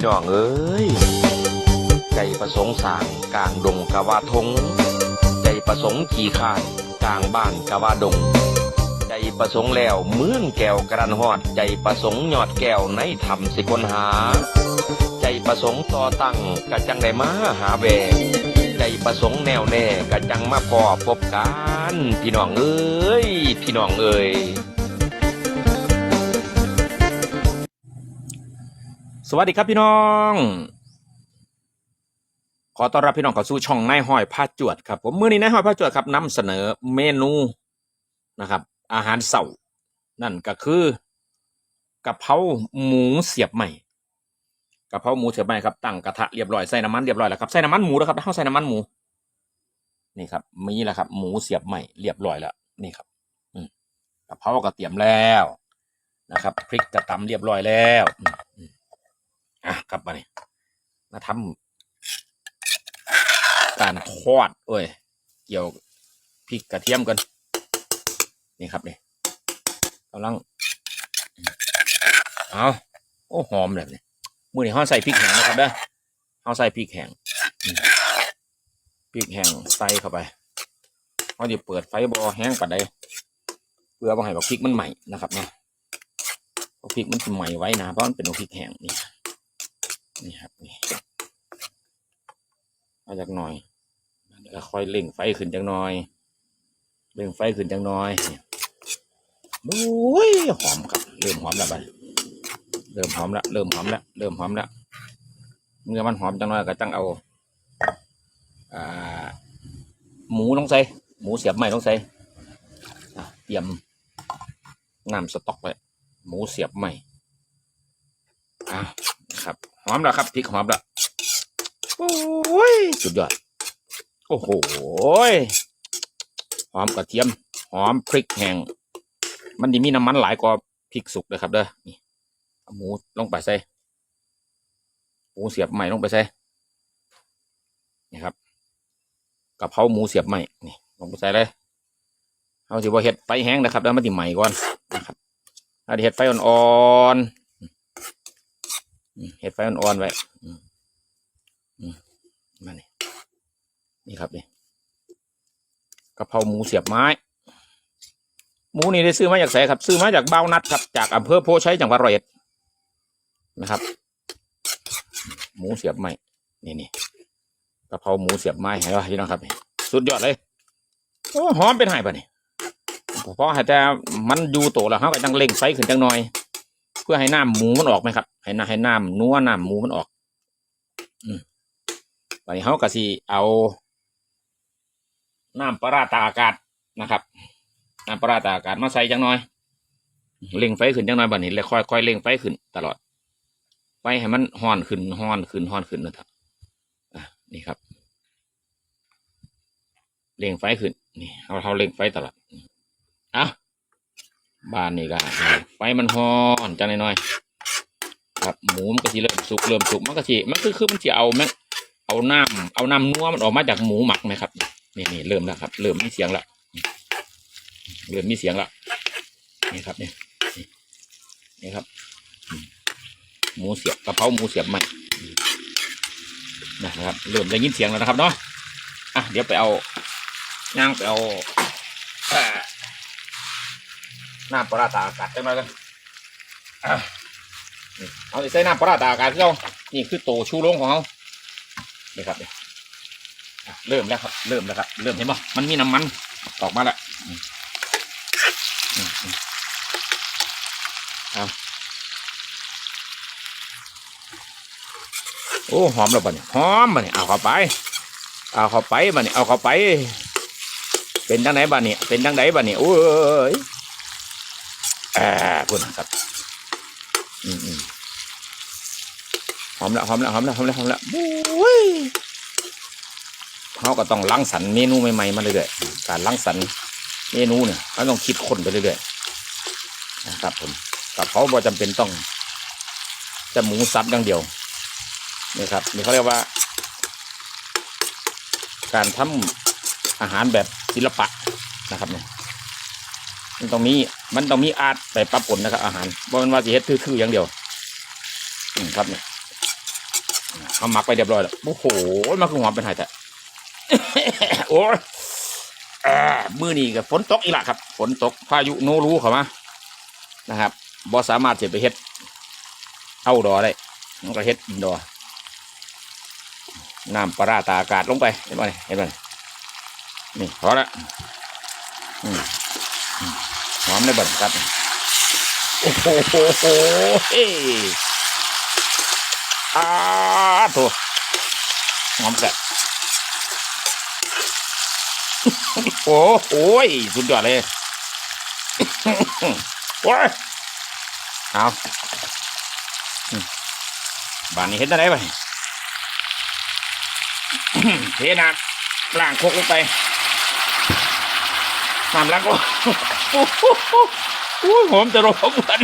พี่น้องเอ้ย ใจประสงค์สางกลางดงกะว่าทง ใจประสงค์ขี่ขานกลางบ้านกะว่าดง ใจประสงค์แล้วเมืองแก้วกระดันหอด ใจประสงค์ยอดแก้วในธรรมสิคนหา ใจประสงค์ต่อตั้งกะจังได้มาหาแวใจประสงค์แนวแน่กะจังมาพอพบกันพี่น้องเอ้ย พี่น้องเอ้ย สวัสดีครับพี่น้อง ขอต้อนรับพี่น้องเข้าสู่ช่องนายห้อยผ้าจวดครับผมมื้อนี้นายห้อยผ้าจวดครับนำเสนอเมนูนะครับ อาหารเสาร์นั่นก็คือกะเพราหมูเสียบใหม่กะเพราหมูเสียบใหม่ครับตั้งกระทะเรียบร้อยใส่น้ำมันเรียบร้อยแล้วครับใส่น้ำมันหมูแล้วครับเข้าใส่น้ำมันหมูนี่ครับมีแล้วครับ หมูเสียบใหม่เรียบร้อยแล้วนี่ครับอืกะเพรากระเทียมแล้วนะครับพริกกระตำเรียบร้อยแล้ว อะกลับมาเนี่ยมาทำการทอดเอ้ย เกี่ยวพริกกระเทียมกัน นี่ครับนี่กำลัง เอาโอ้หอมแบบนี้มือนี่ห้าใส่พริกแห้งนะครับเด้อห้าใส่พริกแห้งพริกแห้งใส่เข้าไปเขาจะเปิดไฟบอแห้งปัดใดเพื่อบ่ให้บักพริกมันใหม่นะครับเนาะเพราะพริกมันจะใหม่ไว้นะเพราะมันเป็นพริกแห้งนี่ นี่ครับนี่เอาจากหน่อยแล้วค่อยเล่งไฟขึ้นจังหน่อย เล่งไฟขึ้นจังหน่อยเนี่ยโอ้ยหอมครับเริ่มหอมแล้วบัดเริ่มหอมแล้วเริ่มหอมแล้วเริ่มหอมแล้วเมื่อมันหอมจังหน่อยก็จังเอาอ่าหมูต้องใส่หมูเสียบใหม่ต้องใส่อะเตรียมน้ำสต๊อกไว้หมูเสียบใหม่อะครับห อมแล้วครับพริกหอมแล้วโอ้ยสุดยอด โอ้โหหอมกระเทียม หอมพริกแห้งมันจะมีน้ำมันหลายกว่าพริกสุกเลยครับเด้อนี่เอาหมูลงไปใส่หมูเสียบใหม่ลงไปใส่นี่ครับกะเพราหมูเสียบใหม่นี่ลงไปใส่เลยเอาสิว่าเห็ดไฟแห้งนะครับแล้วมันจะใหม่ก่อนนะครับถ้าเห็ดไฟอ่อนๆอืม เห็ดไฟอ่อนๆไว้มอืมมานี่นี่ครับนี่กะเพราหมูเสียบไม้ หมูนี่ได้ซื้อมาจากไหนครับ ซื้อมาจากเบ้านัดครับจากอำเภอโพชัยจังหวัดร้อยเอ็ดนะครับ หมูเสียบไม้นี่นี่กะเพราหมูเสียบไม้เห็นป่ะพี่น้องครับสุดยอดเลยโอ้หอมเป็นไห้ปะนี่เพราะแต่มันอยู่โตแล้วเขาก็จังเล่งไฟขึ้นจังหน่อย พื่อให้น้ำหมูมันออกไหมครับ ให้น้ำให้น้ำนัวน้ำหมูมันออก อืมวันนี้เขาก็สิเอาน้ำปลาร้าตาอากาศนะครับน้ำปลาร้าตาอากาศมาใส่จังน่อยเร่งไฟขึ้นจังน่อยบัดนี้แล้วค่อยค่อยเร่งไฟขึ้นตลอดไฟให้มันห้อนขึ้นห้อนขึ้นห้อนขึ้นนะครับอะนี่ครับเร่งไฟขึ้นนี่เราเราเร่งไฟตลอดอะ บ้านนี่ก็ไฟมันฮ้อนจังน้อยๆครับหมูมันก็สิเริ่มสุกเริ่มสุกมันก็สิมันคือคือมันสิเอาแม่เอาน้ำเอาน้ำนัวมันออกมาจากหมูหมักไหมครับนี่นี่เริ่มแล้วครับ เริ่มมีเสียงแล้วเริ่มมีเสียงแล้วนี่ครับนี่นี่ครับ หมูเสียบกระเพราหมูเสียบใหม่นะครับ เริ่มได้ยินเสียงแล้วนะครับเนาะอะเดี๋ยวไปเอาย่างไปเอาเอ่อ น้ำปลาตากอากาศจังไรกันเอาสิใส่น้ำปลาตากอากาศที่เรานี่คือโตชูโรงของเขานี่ครับเนี่ยเริ่มแล้วครับ เริ่มแล้วครับ เริ่มเห็นป่ะมันมีน้ำมันออกมาแล้วเอาโอ้หอมแล้วป่เนี่ยหอมป่เนี่ยเอาเข้าไป เอาเข้าไปป่เนี่ยเอาเข้าไป เป็นจังไหนบ้าเนี่ยเป็นจังไหนบ้าเนี่ยโอ้ย พูดนครับ อืมอืมหอมละหอมละหอมละหอมละหอมละบุ้ยเขาก็ต้องล้างสรรค์เมนูใหม่ๆมาเรื่อยๆการล้างสรรค์เมนูเนี่ยเขาต้องคิดคนไปเรื่อยๆนะครับผมกับเขาบ่จำเป็นต้องจะหมูสับอย่างเดียวนี่ครับนี่เขาเรียกว่า การทำอาหารแบบศิลปะนะครับเนี่ย มันต้องมีมันต้องมีอาร์ตไปปรับผลนะครับอาหารบ่แมันว่าสิเฮ็ดทื่อๆอย่างเดียวอืมครับเนี่ยเขาหมักไปเรียบร้อยแล้วโอ้โหมันคือหอมเป็นไห้แต่โอ้ยแอบมือนี้กับฝนตกอีกละครับ ฝนตกพายุโนรูเขามานะครับบ่สามารถจะไปเฮ็ดเอาดอได้มันก็เฮ็ดอินดอร์น้ำปลาตาอากาศลงไปเห็นไหมเห็นไหมนี่พอละอืม หอมได้เบัดครับโอ้โหเฮ้อาโถหอมแซ่บโอ้โหยสุดยอดเลยโอ้ยเอาบ้านนี้เห็นอะไรไปเทน้ำล้างโคกลงไป น้ำล้างก็โอ้โหโอ้หอมจะร้องมัน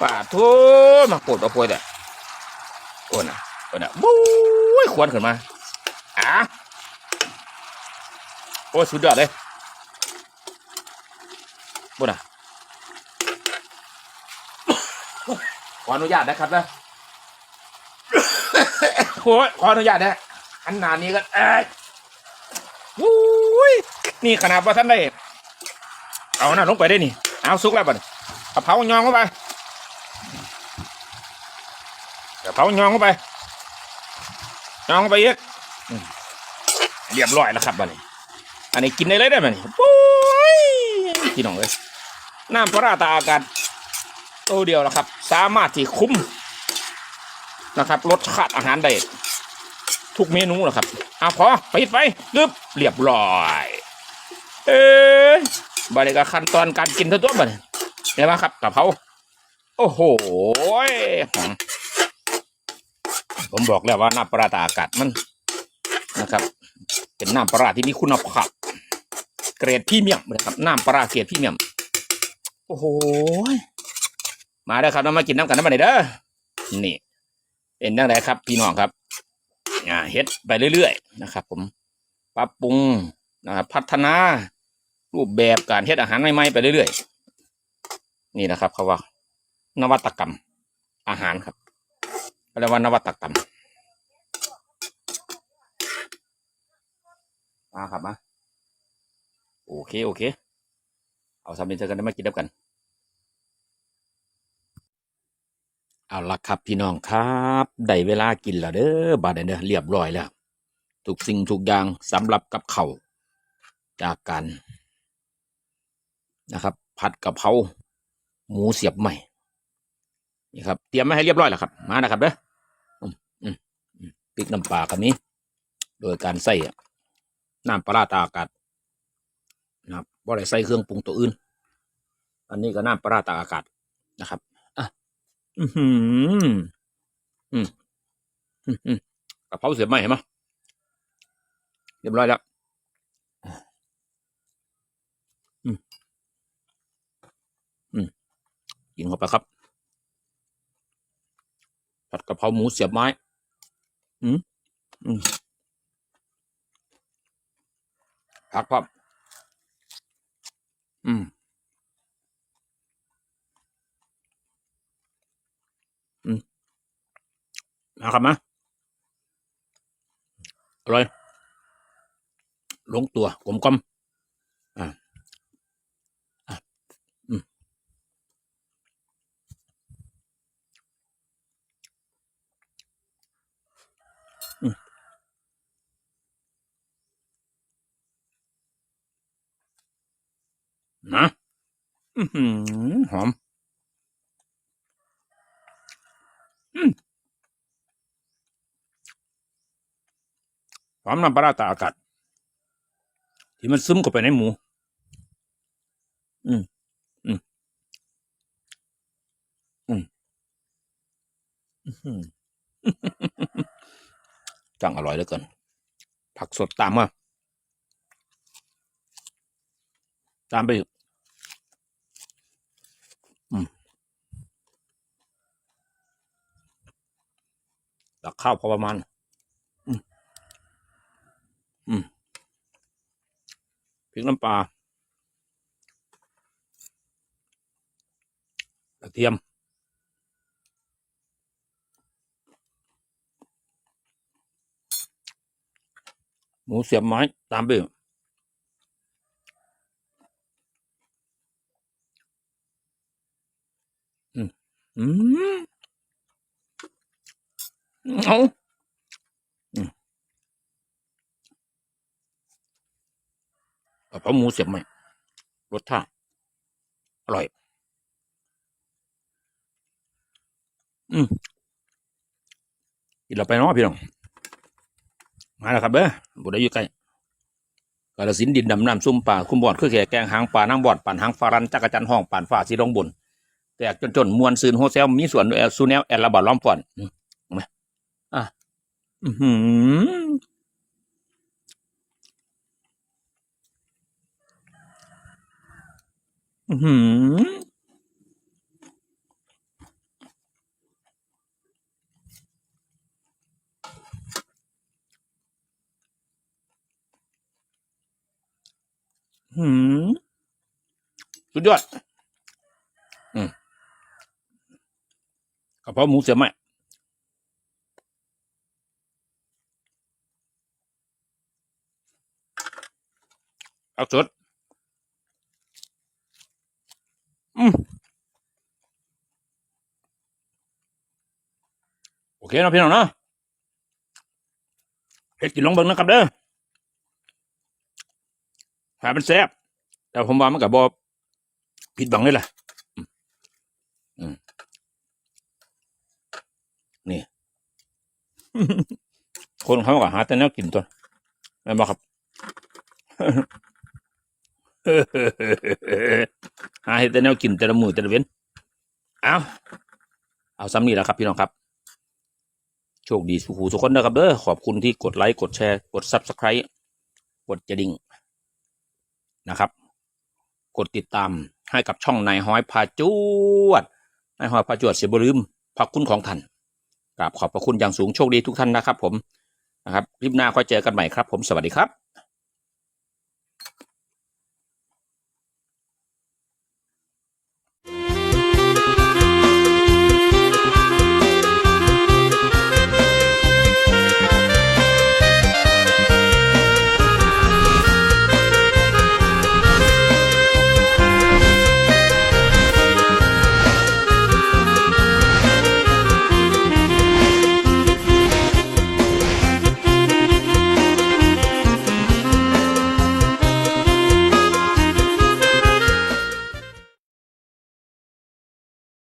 ป่าทุ่มาปวดมาปวดอะโอ้น่ะโอ้น่ะบู๊ยควนขึ้นมาอะโอ้สุดยอดเลยบุญอะขออนุญาตนะครับนะโอ้ยขออนุญาตนะอันนานี้ก็เอ้ย วุ้ยนี่ขนาดว่าท่านได้ เอาหน้าลงไปได้นี่ เอาซุกแล้วบัดนี้เอาเผายองเข้าไปเดี๋ยวเผายองเข้าไปยองเข้าไปอีกเรียบร้อยแล้วครับบัดนี้อันนี้กินได้เลยได้ไหมนี่โอ้ยพี่น้องเอ้ยน้ำปลาร้าตาอากาศตัวเดียวแล้วครับ สามารถที่คุ้มนะครับรสชาติอาหารได้ ทุกเมนูแล้วครับเอาพอปิดไปกึบเรียบร้อย เอ้ยบัดนี้ก็ขั้นตอนการกินทั้งตัวบันเห็นไหมครับกะเพราโอ้โหผมบอกแล้วว่าน้ำปลาตาอากาศมันนะครับ เป็นน้ำปลาที่มีคุณภาพเกรดพรีเมียมนะครับน้ำปลาเกรดพรีเมียม โอ้โหมาเด้อครับเรามากินน้ำกันน้ำมันเด้อนี่เป็นยังไงครับ พี่น้องครับ อ่าเฮ็ดไปเรื่อยๆนะครับ ผมปรับปรุงนะครับพัฒนารูปแบบการเฮ็ดอาหารใหม่ๆไปเรื่อยๆนี่นะครับเขาว่า นวัตกรรม อาหารครับเรียกว่านวัตกรรมมาครับมาโอเคโอเค เอาสามเดือนเจอกันได้มากินแล้วกัน เอาละครับพี่น้องครับได้เวลากินแล้วเด้อบาดนี้เด้อเรียบร้อยแล้วทุกสิ่งทุกอย่างสำหรับกับเขาจากกันนะครับ ผัดกะเพราหมูเสียบใหม่นี่ครับ เตรียมมาให้เรียบร้อยแล้วครับ มานะครับเด้อพริกน้ำปลากันนี้ โดยการใส่น้ำปลาตาอากาศนะครับบ่ได้ใส่เครื่องปรุงตัวอื่น อันนี้ก็น้ำปลาร้าตาอากาศนะครับ อะอือหืออืมอืมอืมกระเพราเสียบไหมเห็นไหมเรียบร้อยแล้วอืมอืมกินเข้าไปครับ ผัดกระเพราหมูเสียบไม้ อืมอืมผักครับ อืม อืม นะครับนะอร่อยลงตัวกลมกลมอ่าอะอืม อืม นะอือหือหอม อืม หอมน้ำปลาตาอากาศที่มันซึมเข้าไปในหมู อืม อืม อืมอื้อหือจังอร่อยเหลือเกิน ผักสดตามมา ตามไปอีกอืมตักข้าวพอประมาณ พริกน้ำปลากระเทียม หมูเสียบไม้ตามไปอืม อืมเอาะเพราหมูเสียบไม้รสชาติอร่อย อืมกินเราไปเนาะพี่น้อง มาแล้วครับเด้อบุได้อยู่ใกล้กาลสินดินดำน้ำซุ่มป่าคุ้มบอดคือแข่แกงหางป่านางบอดป่านหางฟารันจักรจันห้องป่านฟ้าสีดงบนแตกจนจนมวนซืนโฮเซลมีส่วนแอลซูแนลแอลลาบอดล้อมป่อนอืมเอามาอะอือ หืออือหืมสุดยอด อืมกระเพราหมูเสียไหมเอาสดอืมโอ เคเนาะพี่น้องเนาะเฮ็ดกินลองเบิ่งนะครับเด้อหาเป็นแซ่บแต่ผมว่ามันกับบอผิดบังเลยล่ะนี่ คนเขาก็หาแต่แนวกินตัวแม่นบ่ครับหาให้แต่แนวกินแต่ละมือแต่ละเว้นเอาเอาซ้ำนี่แหละครับ พี่น้องครับ โชคดีสุขูสุขคนนะครับเด้อขอบคุณที่กดไลค์กดแชร์กด Subscribe กดกระดิ่งนะครับ กดติดตามให้กับช่องนายห้อยพาจวดนายห้อยพาจวดเสียบลืมพักคุณของท่านกราบขอบพระคุณอย่างสูงโชคดีทุกท่านนะครับ ผมนะครับคลิปหน้าค่อยเจอกันใหม่ครับ ผมสวัสดีครับ